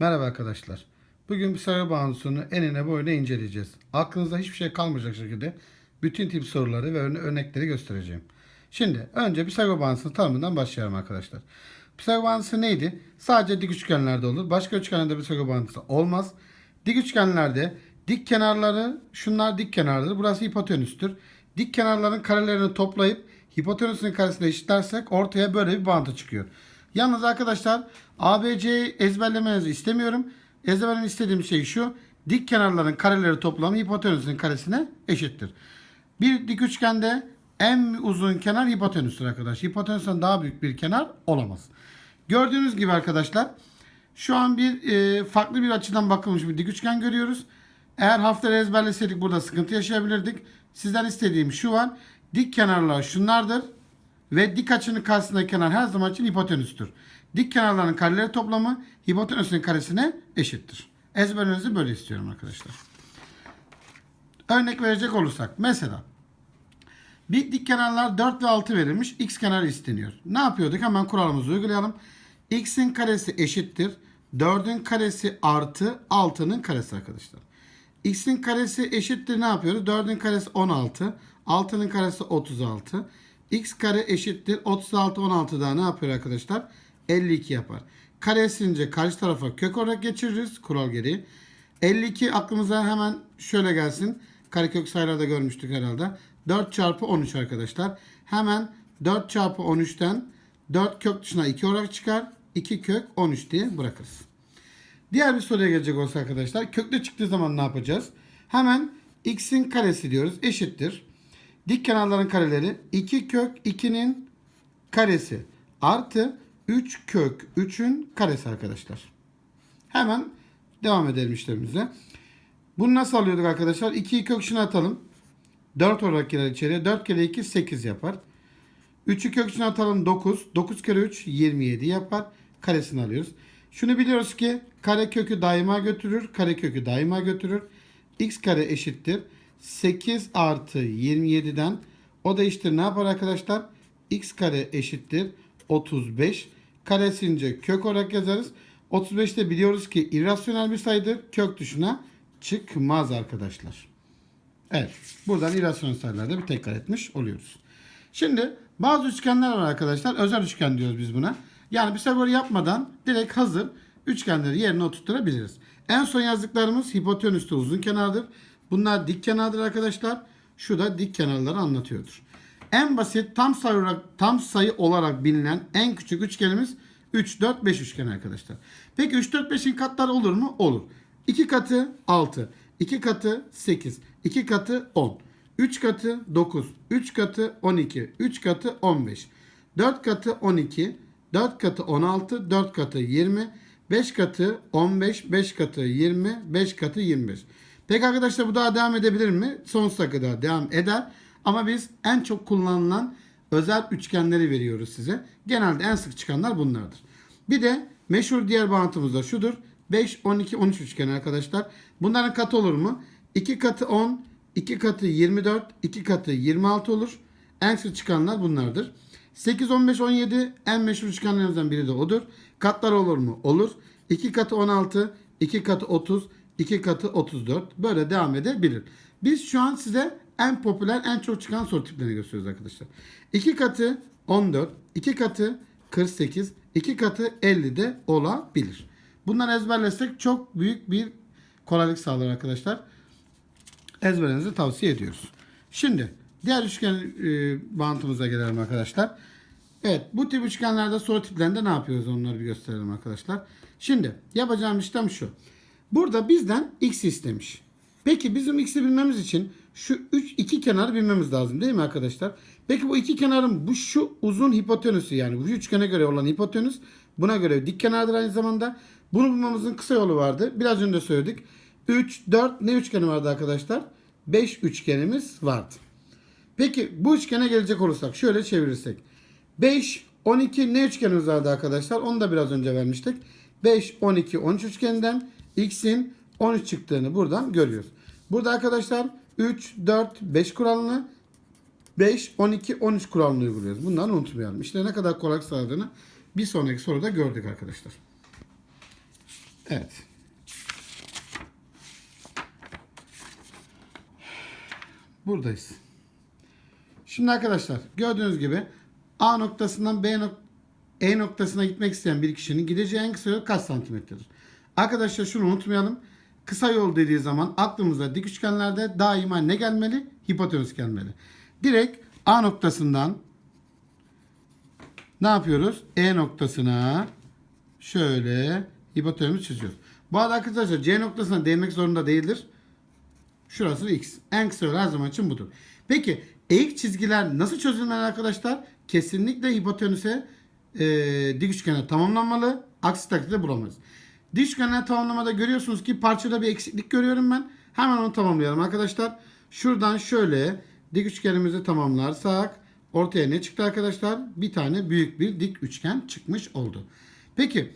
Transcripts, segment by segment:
Merhaba arkadaşlar. Bugün bir sayı bağıntısını enine boyuna inceleyeceğiz. Aklınızda hiçbir şey kalmayacak şekilde bütün tip soruları ve örne- örnekleri göstereceğim. Şimdi önce bir sayı bağıntısını tanımından başlayalım arkadaşlar. Bir sayı bağıntısı neydi? Sadece dik üçgenlerde olur. Başka üçgenlerde bir sayı bağıntısı olmaz. Dik üçgenlerde dik kenarları şunlar dik kenardır. Burası hipotenüstür. Dik kenarların karelerini toplayıp hipotenüsün karesine eşitlersek ortaya böyle bir bağıntı çıkıyor. Yalnız arkadaşlar ABC'yi ezberlemenizi istemiyorum. Ezberlemem istediğim şey şu. Dik kenarların kareleri toplamı hipotenüsün karesine eşittir. Bir dik üçgende en uzun kenar hipotenüstür arkadaş. Hipotenüsten daha büyük bir kenar olamaz. Gördüğünüz gibi arkadaşlar şu an bir e, farklı bir açıdan bakılmış bir dik üçgen görüyoruz. Eğer harfleri ezberleseydik burada sıkıntı yaşayabilirdik. Sizden istediğim şu var. Dik kenarlar şunlardır. Ve dik açının karşısındaki kenar her zaman için hipotenüstür. Dik kenarların kareleri toplamı hipotenüsün karesine eşittir. Ezberinizi böyle istiyorum arkadaşlar. Örnek verecek olursak mesela bir dik kenarlar 4 ve 6 verilmiş. X kenarı isteniyor. Ne yapıyorduk? Hemen kuralımızı uygulayalım. X'in karesi eşittir. 4'ün karesi artı 6'nın karesi arkadaşlar. X'in karesi eşittir ne yapıyoruz? 4'ün karesi 16. 6'nın karesi 36. X kare eşittir. 36 16 daha ne yapıyor arkadaşlar? 52 yapar. Kare silince karşı tarafa kök olarak geçiririz. Kural gereği. 52 aklımıza hemen şöyle gelsin. Karekök sayılarda görmüştük herhalde. 4 çarpı 13 arkadaşlar. Hemen 4 çarpı 13'ten 4 kök dışına 2 olarak çıkar. 2 kök 13 diye bırakırız. Diğer bir soruya gelecek olsa arkadaşlar. Köklü çıktığı zaman ne yapacağız? Hemen x'in karesi diyoruz. Eşittir. Dik kenarların kareleri 2 kök 2'nin karesi artı 3 kök 3'ün karesi arkadaşlar. Hemen devam edelim işlemimize. Bunu nasıl alıyorduk arkadaşlar? 2'yi kök içine atalım. 4 olarak girer içeriye. 4 kere 2 8 yapar. 3'ü kök içine atalım 9. 9 kere 3 27 yapar. Karesini alıyoruz. Şunu biliyoruz ki kare kökü daima götürür. Kare kökü daima götürür. x kare eşittir. 8 artı 27'den o da işte ne yapar arkadaşlar? x kare eşittir 35. Karesince kök olarak yazarız. 35'te biliyoruz ki irrasyonel bir sayıdır. Kök dışına çıkmaz arkadaşlar. Evet. Buradan irrasyonel sayılarda bir tekrar etmiş oluyoruz. Şimdi bazı üçgenler var arkadaşlar. Özel üçgen diyoruz biz buna. Yani bir sefer yapmadan direkt hazır üçgenleri yerine oturtturabiliriz. En son yazdıklarımız hipotenüste uzun kenardır. Bunlar dik kenardır arkadaşlar. Şu da dik kenarları anlatıyordur. En basit tam sayı olarak, tam sayı olarak bilinen en küçük üçgenimiz 3, 4, 5 üçgeni arkadaşlar. Peki 3, 4, 5'in katları olur mu? Olur. 2 katı 6, 2 katı 8, 2 katı 10, 3 katı 9, 3 katı 12, 3 katı 15, 4 katı 12, 4 katı 16, 4 katı 20, 5 katı 15, 5 katı 20, 5 katı 25. Peki arkadaşlar bu daha devam edebilir mi? Sonsuza kadar devam eder. Ama biz en çok kullanılan özel üçgenleri veriyoruz size. Genelde en sık çıkanlar bunlardır. Bir de meşhur diğer bağıntımız da şudur. 5, 12, 13 üçgeni arkadaşlar. Bunların katı olur mu? 2 katı 10, 2 katı 24, 2 katı 26 olur. En sık çıkanlar bunlardır. 8, 15, 17 en meşhur üçgenlerimizden biri de odur. Katlar olur mu? Olur. 2 katı 16, 2 katı 30, 2 katı 34. Böyle devam edebilir. Biz şu an size en popüler, en çok çıkan soru tiplerini gösteriyoruz arkadaşlar. 2 katı 14, 2 katı 48, 2 katı 50 de olabilir. Bunları ezberlersek çok büyük bir kolaylık sağlar arkadaşlar. Ezberinizi tavsiye ediyoruz. Şimdi diğer üçgen e, bantımıza gelelim arkadaşlar. Evet bu tip üçgenlerde soru tiplerinde ne yapıyoruz onları bir gösterelim arkadaşlar. Şimdi yapacağım işlem şu. Burada bizden x istemiş. Peki bizim x'i bilmemiz için şu 3 iki kenarı bilmemiz lazım değil mi arkadaşlar? Peki bu iki kenarın bu şu uzun hipotenüsü yani bu üçgene göre olan hipotenüs buna göre dik kenardır aynı zamanda. Bunu bulmamızın kısa yolu vardı. Biraz önce söyledik. 3, 4 ne üçgeni vardı arkadaşlar? 5 üçgenimiz vardı. Peki bu üçgene gelecek olursak şöyle çevirirsek. 5, 12 ne üçgenimiz vardı arkadaşlar? Onu da biraz önce vermiştik. 5, 12, 13 üçgeninden x'in 13 çıktığını buradan görüyoruz. Burada arkadaşlar 3, 4, 5 kuralını 5, 12, 13 kuralını uyguluyoruz. Bunları unutmayalım. İşte ne kadar kolay sağladığını bir sonraki soruda gördük arkadaşlar. Evet. Buradayız. Şimdi arkadaşlar gördüğünüz gibi A noktasından B nok E noktasına gitmek isteyen bir kişinin gideceği en kısa yol kaç santimetredir? Arkadaşlar şunu unutmayalım. Kısa yol dediği zaman aklımıza dik üçgenlerde daima ne gelmeli? Hipotenüs gelmeli. Direkt A noktasından ne yapıyoruz? E noktasına şöyle hipotenüs çiziyoruz. Bu arada arkadaşlar C noktasına değmek zorunda değildir. Şurası x. En kısa yol her zaman için budur. Peki eğik çizgiler nasıl çözülmeli arkadaşlar? Kesinlikle hipotenüse e, dik üçgene tamamlanmalı. Aksi takdirde bulamayız. Dik üçgenler tamamlamada görüyorsunuz ki parçada bir eksiklik görüyorum ben. Hemen onu tamamlayalım arkadaşlar. Şuradan şöyle dik üçgenimizi tamamlarsak ortaya ne çıktı arkadaşlar? Bir tane büyük bir dik üçgen çıkmış oldu. Peki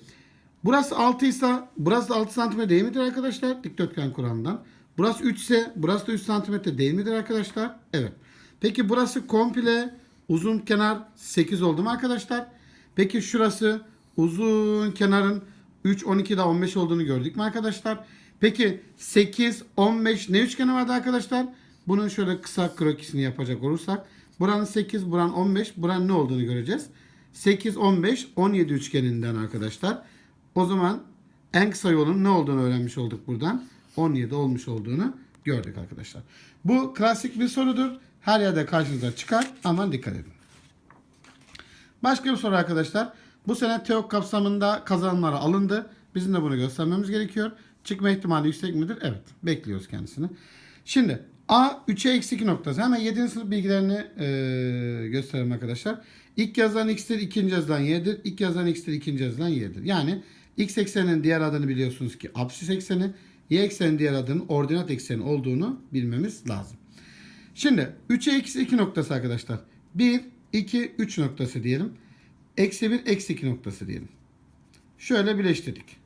burası 6 ise burası da 6 cm değil midir arkadaşlar? Dikdörtgen kuralından. Burası 3 ise burası da 3 cm değil midir arkadaşlar? Evet. Peki burası komple uzun kenar 8 oldu mu arkadaşlar? Peki şurası uzun kenarın 3, 12 daha 15 olduğunu gördük mü arkadaşlar? Peki 8, 15 ne üçgeni vardı arkadaşlar? Bunun şöyle kısa krokisini yapacak olursak. Buranın 8, buranın 15, buranın ne olduğunu göreceğiz. 8, 15, 17 üçgeninden arkadaşlar. O zaman en kısa yolun ne olduğunu öğrenmiş olduk buradan. 17 olmuş olduğunu gördük arkadaşlar. Bu klasik bir sorudur. Her yerde karşınıza çıkar. Aman dikkat edin. Başka bir soru arkadaşlar. Bu sene TEOK kapsamında kazanımları alındı. Bizim de bunu göstermemiz gerekiyor. Çıkma ihtimali yüksek midir? Evet. Bekliyoruz kendisini. Şimdi A 3'e eksi 2 noktası. Hemen 7. sınıf bilgilerini e, gösterelim arkadaşlar. İlk yazılan x'tir, ikinci yazılan y'dir. İlk yazılan x'tir, ikinci yazılan y'dir. Yani x eksenin diğer adını biliyorsunuz ki absis ekseni. Y eksenin diğer adının ordinat ekseni olduğunu bilmemiz lazım. Şimdi 3'e eksi 2 noktası arkadaşlar. 1, 2, 3 noktası diyelim. Eksi 1, eksi 2 noktası diyelim. Şöyle birleştirdik.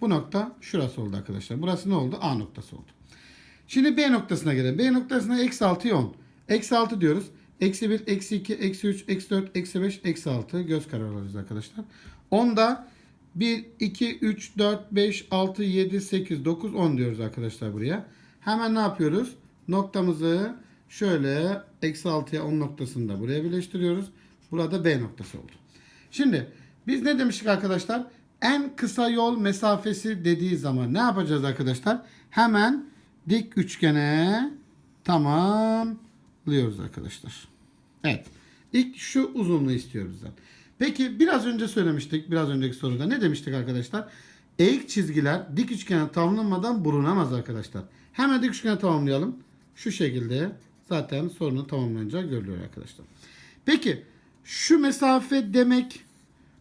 Bu nokta şurası oldu arkadaşlar. Burası ne oldu? A noktası oldu. Şimdi B noktasına gelelim. B noktasına eksi 6'ya 10. Eksi 6 diyoruz. Eksi 1, eksi 2, eksi 3, eksi 4, eksi 5, eksi 6. Göz kararı arkadaşlar. 10'da 1, 2, 3, 4, 5, 6, 7, 8, 9, 10 diyoruz arkadaşlar buraya. Hemen ne yapıyoruz? Noktamızı şöyle eksi 6'ya 10 noktasında buraya birleştiriyoruz. Burada B noktası oldu. Şimdi biz ne demiştik arkadaşlar? En kısa yol mesafesi dediği zaman ne yapacağız arkadaşlar? Hemen dik üçgene tamamlıyoruz arkadaşlar. Evet. İlk şu uzunluğu istiyoruz bizden. Peki biraz önce söylemiştik. Biraz önceki soruda ne demiştik arkadaşlar? Eğik çizgiler dik üçgene tamamlanmadan bulunamaz arkadaşlar. Hemen dik üçgene tamamlayalım. Şu şekilde zaten sorunun tamamlanacağı görülüyor arkadaşlar. Peki şu mesafe demek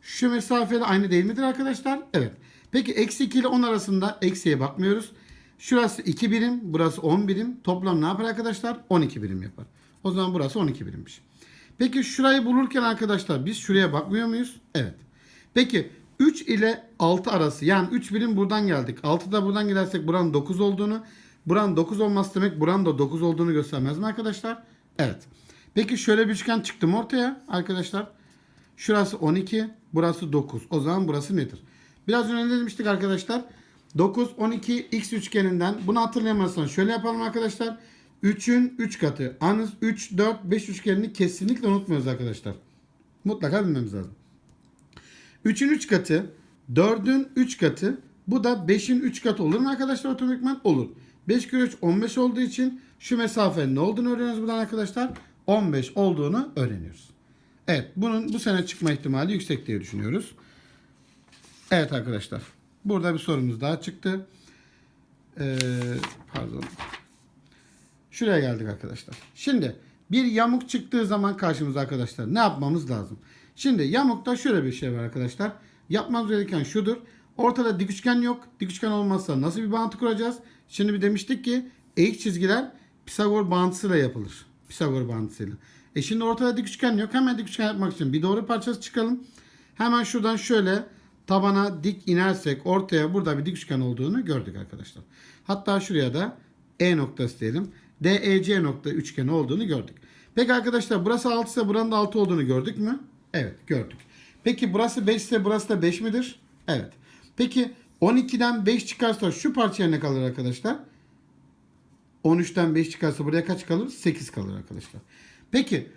şu mesafeyle aynı değil midir arkadaşlar? Evet. Peki eksi 2 ile 10 arasında eksiye bakmıyoruz. Şurası 2 birim, burası 10 birim. Toplam ne yapar arkadaşlar? 12 birim yapar. O zaman burası 12 birimmiş. Peki şurayı bulurken arkadaşlar biz şuraya bakmıyor muyuz? Evet. Peki 3 ile 6 arası yani 3 birim buradan geldik. 6 da buradan gidersek buranın 9 olduğunu, buranın 9 olması demek buranın da 9 olduğunu göstermez mi arkadaşlar? Evet. Peki şöyle bir üçgen çıktı mı ortaya arkadaşlar? Şurası 12, burası 9. O zaman burası nedir? Biraz önce demiştik arkadaşlar? 9, 12, x üçgeninden bunu hatırlayamazsanız şöyle yapalım arkadaşlar. 3'ün 3 katı. Anız 3, 4, 5 üçgenini kesinlikle unutmuyoruz arkadaşlar. Mutlaka bilmemiz lazım. 3'ün 3 katı, 4'ün 3 katı, bu da 5'in 3 katı olur mu arkadaşlar otomatikman? Olur. 5 kere 3 15 olduğu için şu mesafenin ne olduğunu öğreniyoruz buradan arkadaşlar. 15 olduğunu öğreniyoruz. Evet bunun bu sene çıkma ihtimali yüksek diye düşünüyoruz. Evet arkadaşlar. Burada bir sorumuz daha çıktı. Ee, pardon. Şuraya geldik arkadaşlar. Şimdi bir yamuk çıktığı zaman karşımıza arkadaşlar ne yapmamız lazım? Şimdi yamukta şöyle bir şey var arkadaşlar. Yapmamız gereken şudur. Ortada dik üçgen yok. Dik üçgen olmazsa nasıl bir bağıntı kuracağız? Şimdi bir demiştik ki eğik çizgiler Pisagor bağıntısıyla yapılır. Pisagor bağıntısıyla. E şimdi ortada dik üçgen yok. Hemen dik üçgen yapmak için bir doğru parçası çıkalım. Hemen şuradan şöyle tabana dik inersek ortaya burada bir dik üçgen olduğunu gördük arkadaşlar. Hatta şuraya da E noktası diyelim. DEC nokta üçgeni olduğunu gördük. Peki arkadaşlar burası 6 ise buranın da 6 olduğunu gördük mü? Evet gördük. Peki burası 5 ise burası da 5 midir? Evet. Peki 12'den 5 çıkarsa şu parçaya ne kalır arkadaşlar? 13'ten 5 çıkarsa buraya kaç kalır? 8 kalır arkadaşlar. Peki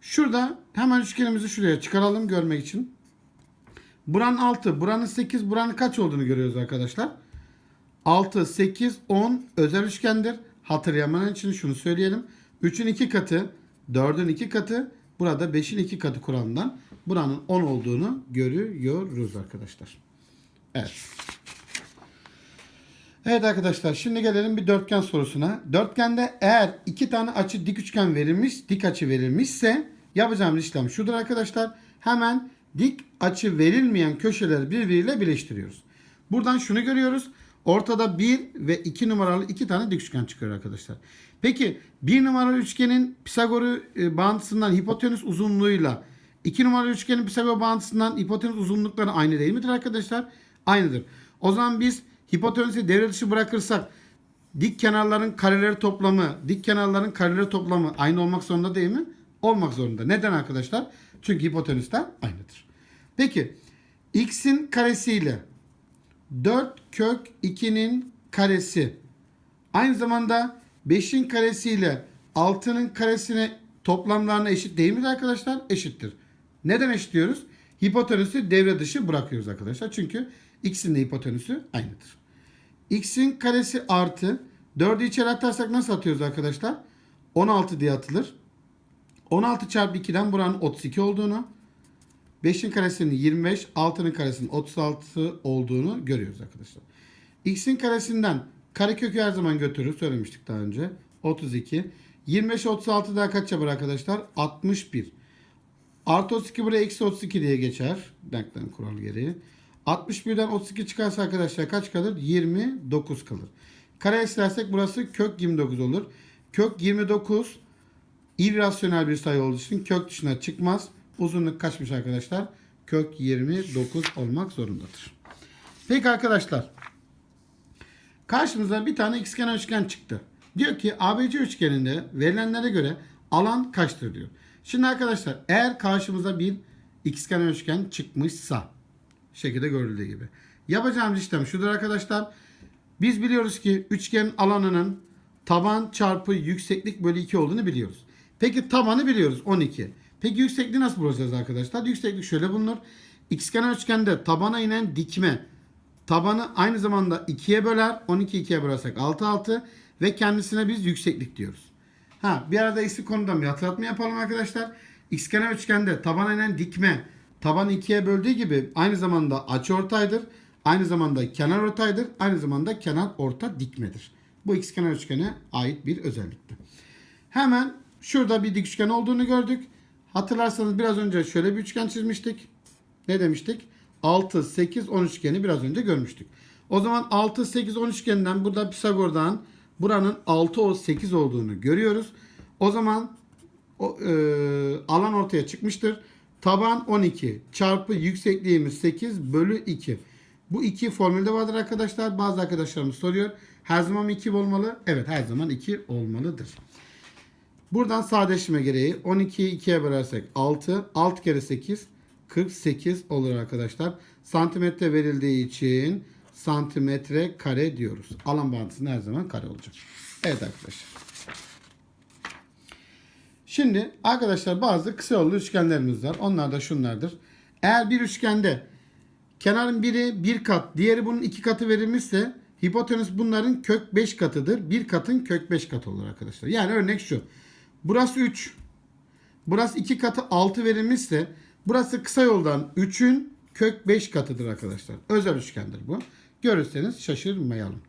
şurada hemen üçgenimizi şuraya çıkaralım görmek için. Buranın 6, buranın 8, buranın kaç olduğunu görüyoruz arkadaşlar. 6, 8, 10 özel üçgendir. Hatırlayaman için şunu söyleyelim. 3'ün 2 katı, 4'ün 2 katı, burada 5'in 2 katı kuralından buranın 10 olduğunu görüyoruz arkadaşlar. Evet. Evet arkadaşlar şimdi gelelim bir dörtgen sorusuna. Dörtgende eğer iki tane açı dik üçgen verilmiş, dik açı verilmişse yapacağımız işlem şudur arkadaşlar. Hemen dik açı verilmeyen köşeleri birbiriyle birleştiriyoruz. Buradan şunu görüyoruz. Ortada 1 ve 2 numaralı iki tane dik üçgen çıkıyor arkadaşlar. Peki 1 numaralı üçgenin Pisagor e, bağıntısından hipotenüs uzunluğuyla 2 numaralı üçgenin Pisagor bağıntısından hipotenüs uzunlukları aynı değil midir arkadaşlar? Aynıdır. O zaman biz hipotenüsü devre dışı bırakırsak dik kenarların kareleri toplamı, dik kenarların kareleri toplamı aynı olmak zorunda değil mi? Olmak zorunda. Neden arkadaşlar? Çünkü hipotenüsler aynıdır. Peki x'in karesiyle 4 kök 2'nin karesi aynı zamanda 5'in karesiyle 6'nın karesine toplamlarına eşit değil midir arkadaşlar? Eşittir. Neden eşit diyoruz? Hipotenüsü devre dışı bırakıyoruz arkadaşlar. Çünkü x'in de hipotenüsü aynıdır. x'in karesi artı 4'ü içeri atarsak nasıl atıyoruz arkadaşlar? 16 diye atılır. 16 çarpı 2'den buranın 32 olduğunu 5'in karesinin 25, 6'nın karesinin 36 olduğunu görüyoruz arkadaşlar. X'in karesinden karekökü her zaman götürür. Söylemiştik daha önce. 32. 25, 36 daha kaç yapar arkadaşlar? 61. Artı 32 buraya eksi 32 diye geçer. Denklem kural gereği. 61'den 32 çıkarsa arkadaşlar kaç kalır? 29 kalır. Kare silersek burası kök 29 olur. Kök 29 irrasyonel bir sayı olduğu için kök dışına çıkmaz. Uzunluk kaçmış arkadaşlar? Kök 29 olmak zorundadır. Peki arkadaşlar. Karşımıza bir tane xkenar üçgen çıktı. Diyor ki ABC üçgeninde verilenlere göre alan kaçtır diyor. Şimdi arkadaşlar eğer karşımıza bir xkenar üçgen çıkmışsa şekilde görüldüğü gibi. Yapacağımız işlem şudur arkadaşlar. Biz biliyoruz ki üçgenin alanının taban çarpı yükseklik bölü 2 olduğunu biliyoruz. Peki tabanı biliyoruz 12. Peki yüksekliği nasıl bulacağız arkadaşlar? Yükseklik şöyle bulunur. Xkenar üçgende tabana inen dikme tabanı aynı zamanda 2'ye böler. 12 2'ye bölersek 6 6 ve kendisine biz yükseklik diyoruz. Ha bir arada eski konudan bir hatırlatma yapalım arkadaşlar. Xkenar üçgende tabana inen dikme tabanı 2'ye böldüğü gibi aynı zamanda açı ortaydır. Aynı zamanda kenar ortaydır. Aynı zamanda kenar orta dikmedir. Bu xkenar üçgene ait bir özelliktir. Hemen şurada bir dik üçgen olduğunu gördük. Hatırlarsanız biraz önce şöyle bir üçgen çizmiştik. Ne demiştik? 6, 8, 10 üçgeni biraz önce görmüştük. O zaman 6, 8, 10 üçgeninden burada Pisagor'dan buranın 6 o 8 olduğunu görüyoruz. O zaman o, e, alan ortaya çıkmıştır. Taban 12 çarpı yüksekliğimiz 8 bölü 2. Bu 2 formülde vardır arkadaşlar. Bazı arkadaşlarımız soruyor. Her zaman 2 olmalı. Evet her zaman 2 olmalıdır. Buradan sadeleşme gereği 12'yi 2'ye bölersek 6. 6 kere 8 48 olur arkadaşlar. Santimetre verildiği için santimetre kare diyoruz. Alan bağıntısında her zaman kare olacak. Evet arkadaşlar. Şimdi arkadaşlar bazı kısa yollu üçgenlerimiz var. Onlar da şunlardır. Eğer bir üçgende kenarın biri bir kat, diğeri bunun iki katı verilmişse hipotenüs bunların kök 5 katıdır. Bir katın kök 5 katı olur arkadaşlar. Yani örnek şu. Burası 3. Burası 2 katı 6 verilmişse burası kısa yoldan 3'ün kök 5 katıdır arkadaşlar. Özel üçgendir bu. Görürseniz şaşırmayalım.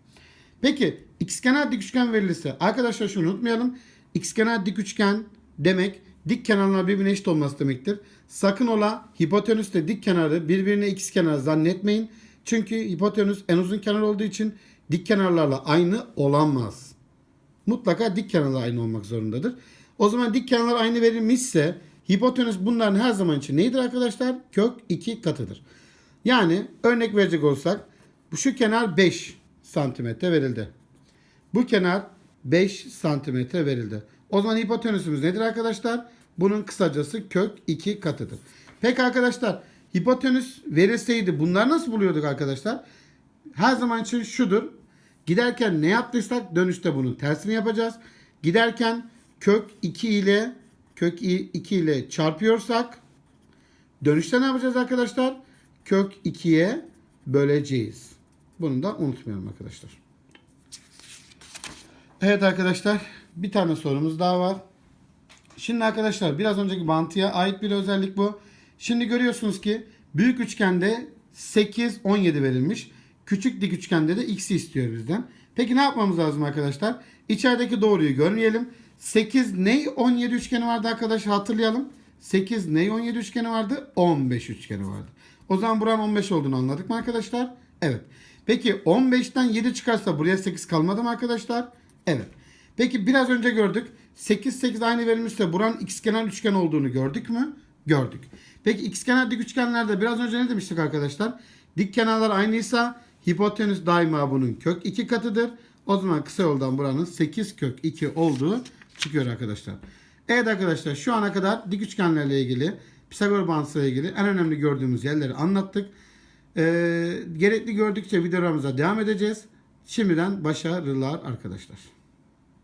Peki xkenar dik üçgen verilirse arkadaşlar şunu unutmayalım. Xkenar dik üçgen demek dik kenarlar birbirine eşit olması demektir. Sakın ola hipotenüsle dik kenarı birbirine ikizkenar zannetmeyin. Çünkü hipotenüs en uzun kenar olduğu için dik kenarlarla aynı olamaz. Mutlaka dik kenarlar aynı olmak zorundadır. O zaman dik kenarlar aynı verilmişse hipotenüs bunların her zaman için neydir arkadaşlar? Kök 2 katıdır. Yani örnek verecek olsak şu kenar 5 santimetre verildi. Bu kenar 5 santimetre verildi. O zaman hipotenüsümüz nedir arkadaşlar? Bunun kısacası kök 2 katıdır. Peki arkadaşlar hipotenüs verilseydi bunlar nasıl buluyorduk arkadaşlar? her zaman için şudur. Giderken ne yaptıysak dönüşte bunun tersini yapacağız. Giderken kök 2 ile kök 2 ile çarpıyorsak dönüşte ne yapacağız arkadaşlar? Kök 2'ye böleceğiz. Bunu da unutmayalım arkadaşlar. Evet arkadaşlar bir tane sorumuz daha var. Şimdi arkadaşlar biraz önceki mantıya ait bir özellik bu. Şimdi görüyorsunuz ki büyük üçgende 8, 17 verilmiş. Küçük dik üçgende de x'i istiyor bizden. Peki ne yapmamız lazım arkadaşlar? İçerideki doğruyu görmeyelim. 8 ney 17 üçgeni vardı arkadaşlar hatırlayalım. 8 ney 17 üçgeni vardı? 15 üçgeni vardı. O zaman buranın 15 olduğunu anladık mı arkadaşlar? Evet. Peki 15'ten 7 çıkarsa buraya 8 kalmadı mı arkadaşlar? Evet. Peki biraz önce gördük. 8 8 aynı verilmişse buranın ikizkenar üçgen olduğunu gördük mü? Gördük. Peki ikizkenar dik üçgenlerde biraz önce ne demiştik arkadaşlar? Dik kenarlar aynıysa hipotenüs daima bunun kök 2 katıdır. O zaman kısa yoldan buranın 8 kök 2 olduğu çıkıyor arkadaşlar. Evet arkadaşlar şu ana kadar dik üçgenlerle ilgili Pisagor bağıntısıyla ilgili en önemli gördüğümüz yerleri anlattık. Ee, gerekli gördükçe videolarımıza devam edeceğiz. Şimdiden başarılar arkadaşlar.